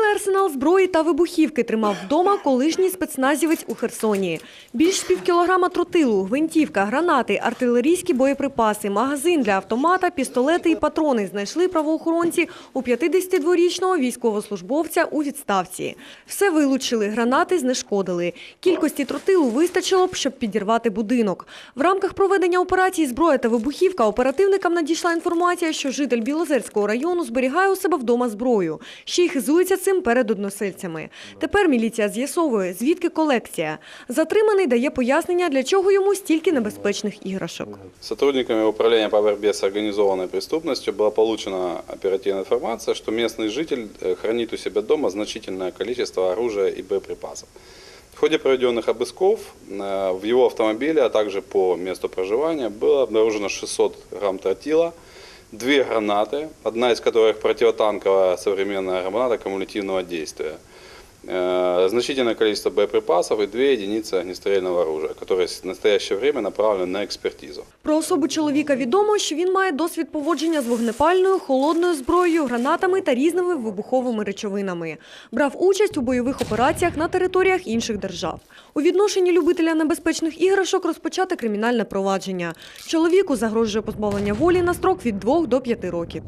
Цілий арсенал зброї та вибухівки тримав вдома колишній спецназівець у Херсоні. Більш півкілограма тротилу, гвинтівка, гранати, артилерійські боєприпаси, магазин для автомата, пістолети і патрони знайшли правоохоронці у 52-річного військовослужбовця у відставці. Все вилучили, гранати знешкодили. Кількості тротилу вистачило б, щоб підірвати будинок. В рамках проведення операції «Зброя та вибухівка» оперативникам надійшла інформація, що житель Білозерського району зберігає у себе вдома зброю. Ще й хизується цим перед односельцями. Тепер міліція з'ясовує, звідки колекція. Затриманий дає пояснення, для чого йому стільки небезпечних іграшок. Сотрудниками Управления по борьбе с организованной преступностью была получена оперативная информация, что местный житель э, хранит у себя дома значительное количество оружия и боеприпасов. В ходе проведенных обысков э, в его автомобиле, а также по месту проживания было обнаружено 600 грамм тротила, две гранаты, одна из которых противотанковая современная граната кумулятивного действия, э, значительное количество боеприпасов и две единицы огнестрельного оружия, которые в настоящее время направлены на экспертизу. Про особу чоловіка відомо, що він має досвід поводження з вогнепальною, холодною зброєю, гранатами та різними вибуховими речовинами. Брав участь у бойових операціях на територіях інших держав. У відношенні любителя небезпечних іграшок розпочати кримінальне провадження. Чоловіку загрожує позбавлення волі на строк від 2 до 5 років.